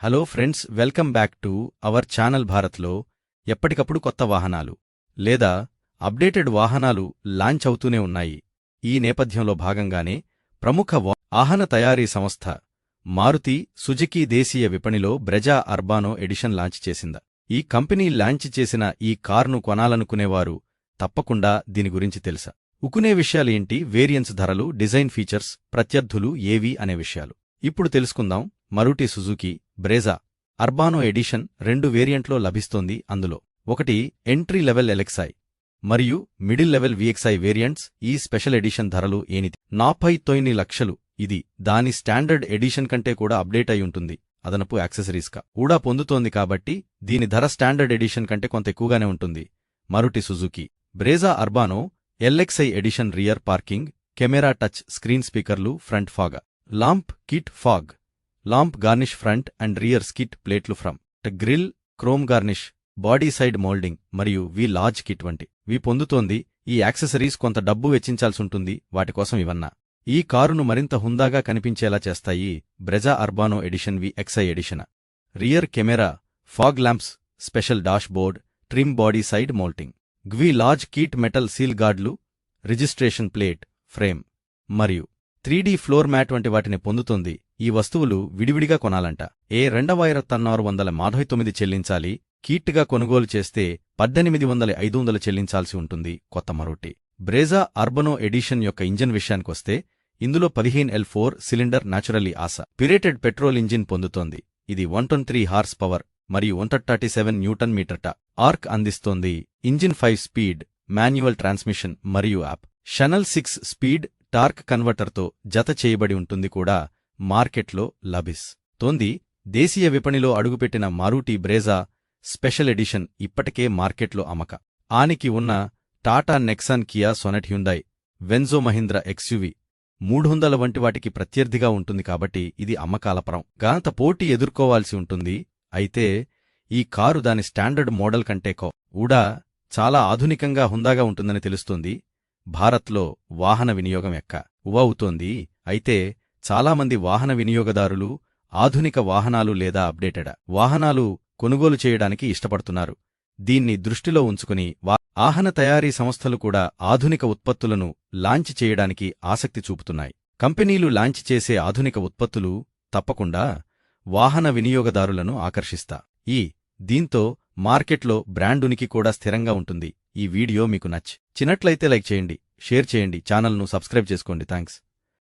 Hello friends welcome back to our channel భారత్లో ఎప్పటికప్పుడు కొత్త వాహనాలు లేదా అప్డేటెడ్ వాహనాలు లాంచ్ అవుతూనే ఉన్నాయి. ఈ నేపథ్యంలో భాగంగానే ప్రముఖ వాహన తయారీ సంస్థ మారుతి సుజుకి దేశీయ విపణిలో బ్రెజా అర్బానో ఎడిషన్ లాంచ్ చేసిందా. ఈ కంపెనీ లాంచ్ చేసిన ఈ కార్ను కొనాలనుకునేవారు తప్పకుండా దీని గురించి తెలుసా? ఉకునే విషయాలేంటి? వేరియన్స్ ధరలు డిజైన్ ఫీచర్స్ ప్రత్యర్థులు ఏవి? అనే విషయాలు. ఇప్పుడు తెలుసుకుందాం మరుటి సుజుకి బ్రేజా అర్బానో ఎడిషన్ రెండు వేరియంట్లో లభిస్తోంది అందులో. ఒకటి ఎంట్రీ లెవెల్ ఎలెక్సాయ్ మరియు మిడిల్ లెవెల్ విఎక్స్ఐ వేరియంట్స్ ఈ స్పెషల్ ఎడిషన్ ధరలు ఏనిది నాపై తొయిని లక్షలు. ఇది దాని స్టాండర్డ్ ఎడిషన్ కంటే కూడా అప్డేట్ అయి ఉంటుంది. అదనపు యాక్సెసరీస్గా కూడా పొందుతోంది కాబట్టి దీని ధర స్టాండర్డ్ ఎడిషన్ కంటే కొంత ఎక్కువగానే ఉంటుంది. Maruti Suzuki Brezza Urbano LXI edition rear parking camera touch screen స్పీకర్లు front fog. Lamp kit fog. Lamp garnish front and rear skid ప్లేట్లు front grille chrome garnish body side moulding మరియు వి large kit వంటి. వి పొందుతోంది ఈ accessories కొంత డబ్బు వెచ్చించాల్సుంటుంది వాటికోసం ఇవన్నా. ఈ కారును మరింత హుందాగా కనిపించేలా చేస్తాయి Brezza Urbano edition VXI edition. Rear camera fog lamps special dashboard trim body side moulding. Wheel arch kit metal sill గార్డ్లు registration plate frame మరియు త్రీడీ ఫ్లోర్ మ్యాట్ వంటి వాటిని పొందుతోంది. ఈ వస్తువులు విడివిడిగా కొనాలంట. ఏ రెండవ తన్నారు వందల మాధవై తొమ్మిది చెల్లించాలి. కీట్గా కొనుగోలు చేస్తే పద్దెనిమిది వందల ఐదు వందలు చెల్లించాల్సి ఉంటుంది. కొత్త మరోటి. బ్రేజా అర్బనో ఎడిషన్ యొక్క ఇంజన్ విషయానికొస్తే ఇందులో పదిహేను L four cylinder naturally aspirated petrol engine పొందుతోంది. ఇది వన్ త్రీ హార్స్ పవర్ మరియు one thirty seven newton metre. Torque అందిస్తోంది. Engine five speed manual transmission మరియు optional six speed torque కన్వర్టర్తో జత చేయబడి ఉంటుంది కూడా మార్కెట్లో లభిస్ తోంది దేశీయ విపణిలో అడుగుపెట్టిన మారూటి బ్రేజా స్పెషల్ ఎడిషన్ ఇప్పటికే మార్కెట్లో అమ్మక ఆనికి ఉన్న Tata Nexon Kia Sonet Hyundai Venue Mahindra XUV మూడు వంటి వాటికి ప్రత్యర్థిగా ఉంటుంది కాబట్టి ఇది అమ్మకాలపరం గాంత పోటీ ఎదుర్కోవాల్సి ఉంటుంది అయితే ఈ కారు దాని స్టాండర్డ్ మోడల్ కంటే కో. ఊడా చాలా ఆధునికంగా హుందాగా ఉంటుందని తెలుస్తుంది. భారత్లో వాహన వినియోగం ఎక్క. ఉవవుతోంది. అయితే చాలామంది వాహన వినియోగదారులు ఆధునిక వాహనాలు లేదా అప్డేటెడ్. వాహనాలు కొనుగోలు చేయడానికి ఇష్టపడుతున్నారు. దీన్ని దృష్టిలో ఉంచుకుని వాహన తయారీ సంస్థలు కూడా ఆధునిక ఉత్పత్తులను లాంచ్ చేయడానికి ఆసక్తి చూపుతున్నాయి. కంపెనీలు లాంచ్ చేసే ఆధునిక ఉత్పత్తులు తప్పకుండా వాహన వినియోగదారులను ఆకర్షిస్తా. ఈ దీంతో మార్కెట్లో బ్రాండ్ ఉనికి కూడా స్థిరంగా ఉంటుంది. ఈ వీడియో మీకు నచ్చి చిన్నట్లయితే లైక్ చేయండి షేర్ చేయండి ఛానల్ను సబ్స్క్రైబ్ చేసుకోండి. థ్యాంక్స్